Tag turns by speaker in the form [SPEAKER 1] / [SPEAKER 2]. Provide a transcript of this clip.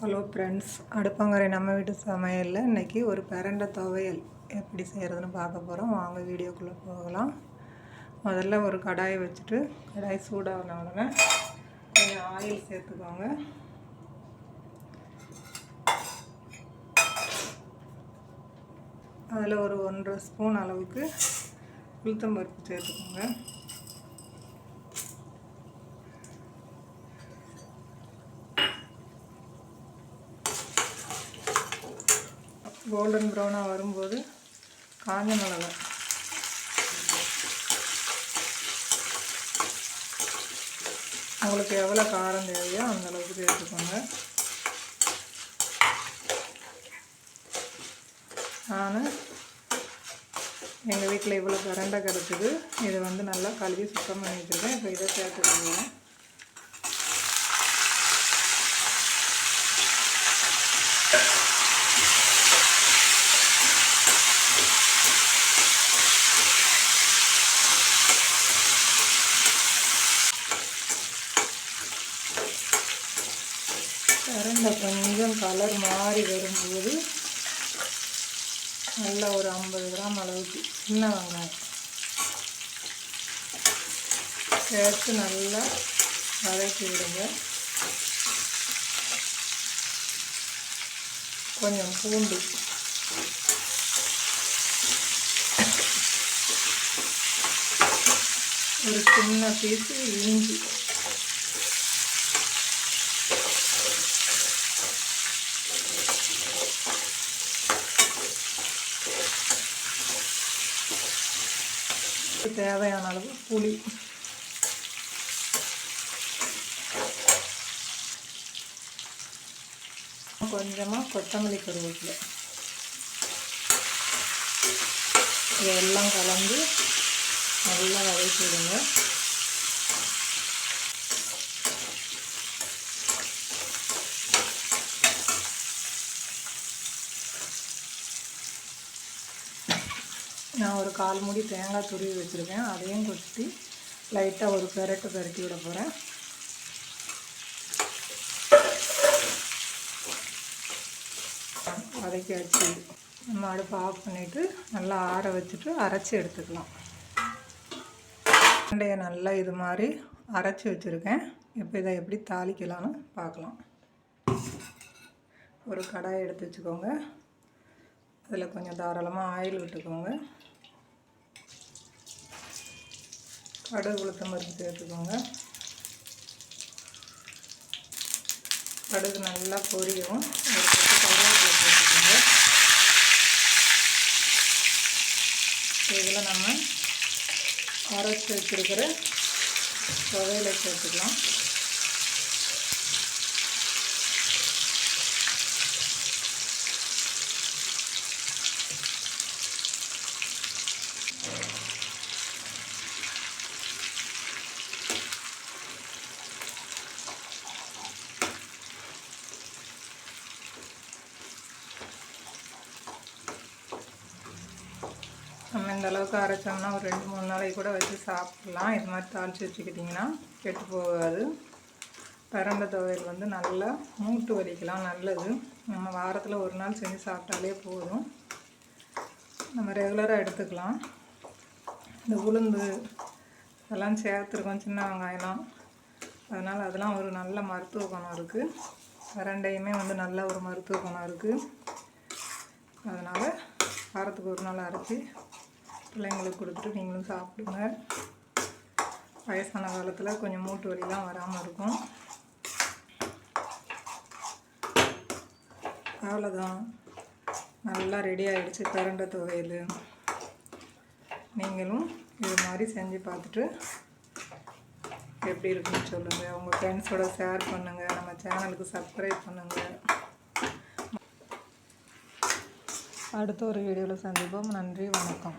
[SPEAKER 1] Hello friends அடுப்பங்கரை நம்ம வீட்டு சமையலில் இன்றைக்கி ஒரு பிரண்டை துவையல் எப்படி செய்கிறதுன்னு பார்க்க போகிறோம் வாங்க வீடியோக்குள்ளே போகலாம். முதல்ல ஒரு கடாயை வச்சுட்டு கடாய் சூடான உடனே கொஞ்சம் ஆயில் சேர்த்துக்கோங்க. அதில் ஒரு ஒன்றரை ஸ்பூன் அளவுக்கு உளுத்தம்பருப்பு சேர்த்துக்கோங்க. கோல்டன் ப்ரௌனாக வரும்போது காஞ்ச மிளகா உங்களுக்கு எவ்வளோ காரம் தேவையோ அந்தளவுக்கு சேர்த்துக்கோங்க. நான் எங்கள் வீட்டில் இவ்வளோ கரண்டை கிடச்சிது இதை வந்து நல்லா கழுவி சுத்தம் பண்ணி வச்சுருக்கேன். இப்போ இதை சேர்த்துக்கோங்க. கரண்டை கொஞ்சம் கலர் மாறி வரும்போது நல்லா ஒரு ஐம்பது கிராம் அளவுக்கு சின்ன வெங்காயம். சேர்த்து நல்லா வதக்கி விடுங்க. கொஞ்சம் பூண்டு. ஒரு சின்ன பீஸு இஞ்சி. தேவையான அளவு புளி. கொஞ்சமாக கொத்தமல்லி கருவேப்பிலை. இதெல்லாம் கலந்து நல்லா வதக்கிடுங்க. நான் ஒரு கால் மூடி தேங்காய் துருவி வச்சுருக்கேன். அதையும் கொட்டி லைட்டாக ஒரு பெரட்டு பெரட்டி விட போகிறேன் வதக்கியாச்சு நம்ம அடுப்பை ஆஃப் பண்ணிவிட்டு நல்லா ஆற வச்சுட்டு அரைச்சி எடுத்துக்கலாம். வெண்டையை நல்லா இது மாதிரி அரைச்சி வச்சுருக்கேன். இப்போ இதை எப்படி தாளிக்கலான்னு பார்க்கலாம். ஒரு கடாயை எடுத்து வச்சுக்கோங்க. அதில் கொஞ்சம் தாராளமாக ஆயில் விட்டுக்கோங்க. கடுகு உளுத்தம் பருப்பு சேர்த்துக்கோங்க. கடுகு நல்லா பொரியும் ஒரு பத்து கருவேப்பிலை சேர்த்துக்கோங்க. இதில் நம்ம அரைச்சி வச்சுருக்கிற துவையில சேர்த்துக்கலாம். நம்ம இந்த அளவுக்கு அரைச்சோம்னா ஒரு ரெண்டு மூணு நாளைக்கு கூட வச்சு சாப்பிட்லாம். இது மாதிரி தாளித்து வச்சுக்கிட்டிங்கன்னா கெட்டு போகாது. பரண்ட துவையல் வந்து நல்லா மூட்டு வலிக்கலாம் நல்லது. நம்ம வாரத்தில் ஒரு நாள் செஞ்சு சாப்பிட்டாலே போதும். நம்ம ரெகுலராக எடுத்துக்கலாம். இந்த உளுந்து அதெல்லாம் சேர்த்துருக்கோம் சின்ன வெங்காயம்லாம். அதனால் அதெல்லாம் ஒரு நல்ல மருத்துவ குணம் இருக்குது பரண்டையுமே வந்து நல்ல ஒரு மருத்துவ குணம் இருக்குது அதனால் வாரத்துக்கு ஒரு நாள் அரைச்சி பிள்ளைங்களுக்கு கொடுத்துட்டு நீங்களும் சாப்பிடுங்க. வயசான காலத்தில் கொஞ்சம் மூட்டு வலிலாம் வராமல் இருக்கும். அவ்வளோதான் நல்லா ரெடி ஆகிடுச்சு பிரண்டை துவையல். நீங்களும் இது மாதிரி செஞ்சு பார்த்துட்டு எப்படி இருக்குன்னு சொல்லுங்கள் உங்கள் ஃப்ரெண்ட்ஸோட ஷேர் பண்ணுங்கள் நம்ம சேனலுக்கு சப்ஸ்கிரைப் பண்ணுங்கள் அடுத்த ஒரு வீடியோவில் சந்திப்போம். நன்றி வணக்கம்.